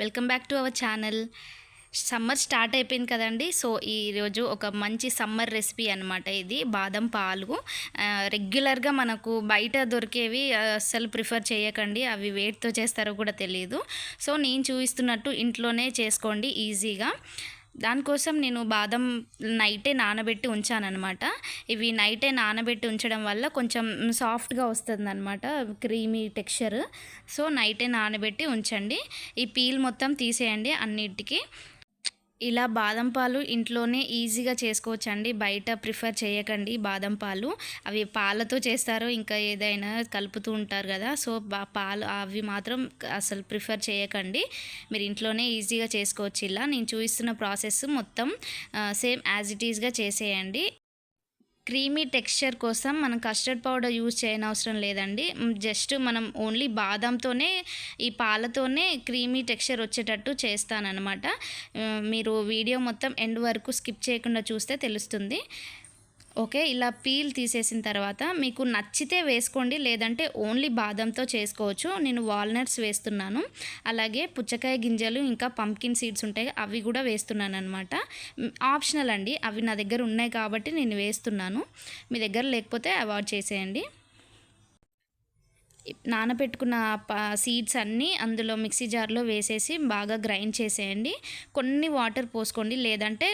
Welcome back to our channel. Summer start అయిపోయింది కదండి so ఈరోజు ఒక మంచి సమ్మర్ రెసిపీ అనమాట ఇది బాదం పాలు. రెగ్యులర్గా మనకు బయట దొరికేవి అస్సలు ప్రిఫర్ చేయకండి అవి వేటితో చేస్తారో కూడా తెలియదు సో నేను చూపిస్తున్నట్టు ఇంట్లోనే చేసుకోండి ఈజీగా. దానికోసం నేను బాదం నైటే నానబెట్టి ఉంచానన్నమాట. ఇవి నైటే నానబెట్టి ఉంచడం వల్ల కొంచెం సాఫ్ట్గా వస్తుంది అనమాట క్రీమీ టెక్స్చర్. సో నైటే నానబెట్టి ఉంచండి. ఈ పీల్ మొత్తం తీసేయండి అన్నిటికీ. ఇలా బాదం పాలు ఇంట్లోనే ఈజీగా చేసుకోవచ్చండి. బయట ప్రిఫర్ చేయకండి బాదం పాలు. అవి పాలతో చేస్తారు ఇంకా ఏదైనా కలుపుతూ ఉంటారు కదా. సో పాలు అవి మాత్రం అసలు ప్రిఫర్ చేయకండి. మీరు ఇంట్లోనే ఈజీగా చేసుకోవచ్చు ఇలా. నేను చూపిస్తున్న ప్రాసెస్ మొత్తం సేమ్ యాజ్ ఇట్ ఈస్గా చేసేయండి. క్రీమీ టెక్స్చర్ కోసం మనం కస్టర్డ్ పౌడర్ యూజ్ చేయనవసరం లేదండి. జస్ట్ మనం ఓన్లీ బాదంతోనే ఈ పాలతోనే క్రీమీ టెక్స్చర్ వచ్చేటట్టు చేస్తానన్నమాట. మీరు వీడియో మొత్తం ఎండ్ వరకు స్కిప్ చేయకుండా చూస్తే తెలుస్తుంది. ఓకే ఇలా పీల్ తీసేసిన తర్వాత మీకు నచ్చితే వేసుకోండి లేదంటే ఓన్లీ బాదంతో చేసుకోవచ్చు. నేను వాల్నట్స్ వేస్తున్నాను. అలాగే పుచ్చకాయ గింజలు ఇంకా పంకిన్ సీడ్స్ ఉంటాయి అవి కూడా వేస్తున్నాను అనమాట ఆప్షనల్ అండి. అవి నా దగ్గర ఉన్నాయి కాబట్టి నేను వేస్తున్నాను. మీ దగ్గర లేకపోతే అవాయిడ్ చేసేయండి. నానబెట్టుకున్న సీడ్స్ అన్నీ అందులో మిక్సీ జార్లో వేసేసి బాగా గ్రైండ్ చేసేయండి. కొన్ని వాటర్ పోసుకోండి లేదంటే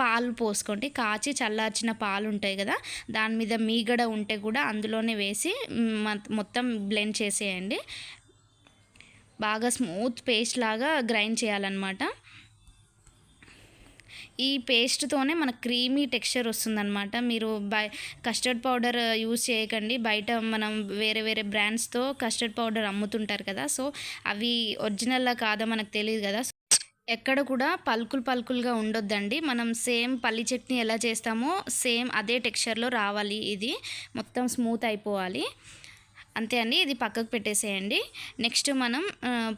పాలు పోసుకోండి. కాచి చల్లార్చిన పాలు ఉంటాయి కదా దాని మీద మీగడ ఉంటే కూడా అందులోనే వేసి మొత్తం బ్లెండ్ చేసేయండి. బాగా స్మూత్ పేస్ట్ లాగా గ్రైండ్ చేయాలన్నమాట. ఈ పేస్ట్తోనే మనకు క్రీమీ టెక్స్చర్ వస్తుందన్నమాట. మీరు by custard powder uh, use చేయకండి. బయట మనం వేరే వేరే బ్రాండ్స్తో కస్టర్డ్ పౌడర్ అమ్ముతుంటారు కదా. సో అవి ఒరిజినల్లా కాదా మనకు తెలియదు కదా. ఎక్కడ కూడా పలుకులు పలుకులుగా ఉండొద్దండి. మనం సేమ్ పల్లి చట్నీ ఎలా చేస్తామో సేమ్ అదే టెక్స్చర్లో రావాలి ఇది. మొత్తం స్మూత్ అయిపోవాలి. అంతే అండి ఇది పక్కకు పెట్టేసేయండి. నెక్స్ట్ మనం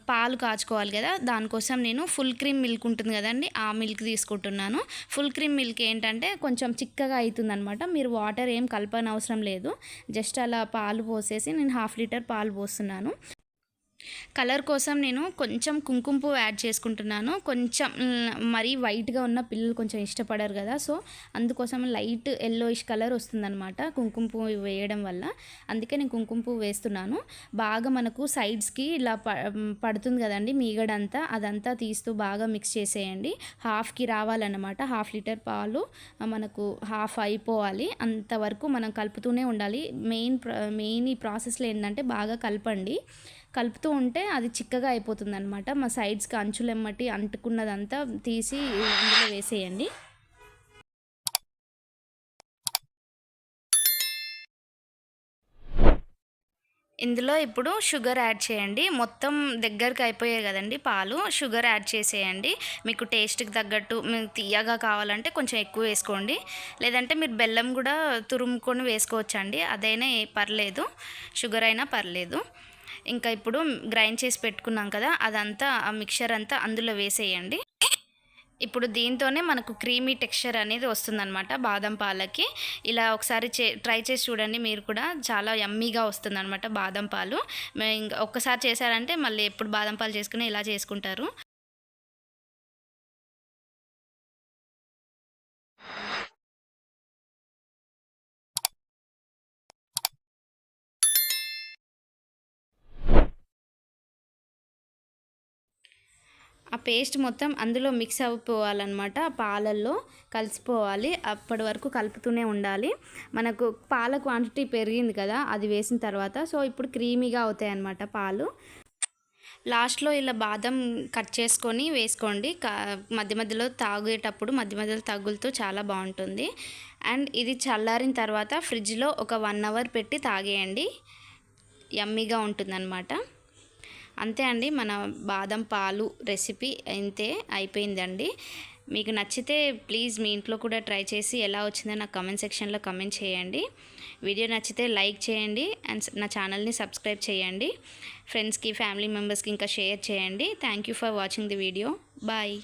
పాలు కాచుకోవాలి కదా దానికోసం నేను ఫుల్ క్రీమ్ మిల్క్ ఉంటుంది కదండి ఆ మిల్క్ తీసుకుంటున్నాను. ఫుల్ క్రీమ్ మిల్క్ ఏంటంటే కొంచెం చిక్కగా అవుతుందనమాట మీరు వాటర్ ఏం కలపనవసరం లేదు. జస్ట్ అలా పాలు పోసేసి నేను హాఫ్ లీటర్ పాలు పోస్తున్నాను. కలర్ కోసం నేను కొంచెం కుంకుమ పువ్వు యాడ్ చేసుకుంటున్నాను. కొంచెం మరీ వైట్గా ఉన్న పిల్లలు కొంచెం ఇష్టపడరు కదా. సో అందుకోసం లైట్ ఎల్లోయిష్ కలర్ వస్తుందన్నమాట కుంకుమ పువ్వు వేయడం వల్ల. అందుకే నేను కుంకుమ పువ్వు వేస్తున్నాను. బాగా మనకు సైడ్స్కి ఇలా ప పడుతుంది కదండి మీగడంతా అదంతా తీస్తూ బాగా మిక్స్ చేసేయండి. హాఫ్కి రావాలన్నమాట. హాఫ్ లీటర్ పాలు మనకు హాఫ్ అయిపోవాలి. అంతవరకు మనం కలుపుతూనే ఉండాలి. మెయిన్ మెయిన్ ఈ ప్రాసెస్లో ఏంటంటే బాగా కలపండి. కలుపుతూ ఉంటే అది చిక్కగా అయిపోతుంది అనమాట మా సైడ్స్కి అంచులెమ్మటి అంటుకున్నదంతా తీసి అందులో వేసేయండి. ఇందులో ఇప్పుడు షుగర్ యాడ్ చేయండి. మొత్తం దగ్గరికి అయిపోయాయి కదండి పాలు. షుగర్ యాడ్ చేసేయండి. మీకు టేస్ట్కి తగ్గట్టు మీకు తీయగా కావాలంటే కొంచెం ఎక్కువ వేసుకోండి. లేదంటే మీరు బెల్లం కూడా తురుముకొని వేసుకోవచ్చండి. అదైనా పర్లేదు. షుగర్ అయినా పర్లేదు. ఇంకా ఇప్పుడు గ్రైండ్ చేసి పెట్టుకున్నాం కదా అదంతా ఆ మిక్చర్ అంతా అందులో వేసేయండి. ఇప్పుడు దీంతోనే మనకు క్రీమీ టెక్స్చర్ అనేది వస్తుందన్నమాట బాదం పాలకి. ఇలా ఒకసారి చే ట్రై చేసి చూడండి మీరు కూడా చాలా యమ్మీగా వస్తుందన్నమాట బాదం పాలు. ఇంకా ఒక్కసారి చేశారంటే మళ్ళీ ఎప్పుడు బాదం పాలు చేసుకుని ఇలా చేసుకుంటారు. ఆ పేస్ట్ మొత్తం అందులో మిక్స్ అయిపోవాలన్నమాట ఆ పాలల్లో కలిసిపోవాలి. అప్పటి వరకు కలుపుతూనే ఉండాలి. మనకు పాల క్వాంటిటీ పెరిగింది కదా అది వేసిన తర్వాత. సో ఇప్పుడు క్రీమీగా అవుతాయి అన్నమాట పాలు. లాస్ట్లో ఇలా బాదం కట్ చేసుకొని వేసుకోండి. మధ్య మధ్యలో తాగేటప్పుడు మధ్య మధ్యలో తగులుతూ చాలా బాగుంటుంది. అండ్ ఇది చల్లారిన తర్వాత ఫ్రిడ్జ్లో ఒక వన్ అవర్ పెట్టి తాగేయండి. యమ్మీగా ఉంటుందన్నమాట. అంతే అండి మన బాదం పాలు రెసిపీ అంతే అయిపోయిందండి. మీకు నచ్చితే ప్లీజ్ మీ ఇంట్లో కూడా ట్రై చేసి ఎలా వచ్చిందో నాకు కమెంట్ సెక్షన్లో కమెంట్ చేయండి. వీడియో నచ్చితే లైక్ చేయండి అండ్ నా ఛానల్ని సబ్స్క్రైబ్ చేయండి. ఫ్రెండ్స్కి ఫ్యామిలీ మెంబర్స్కి ఇంకా షేర్ చేయండి. Thank you for watching the video. Bye.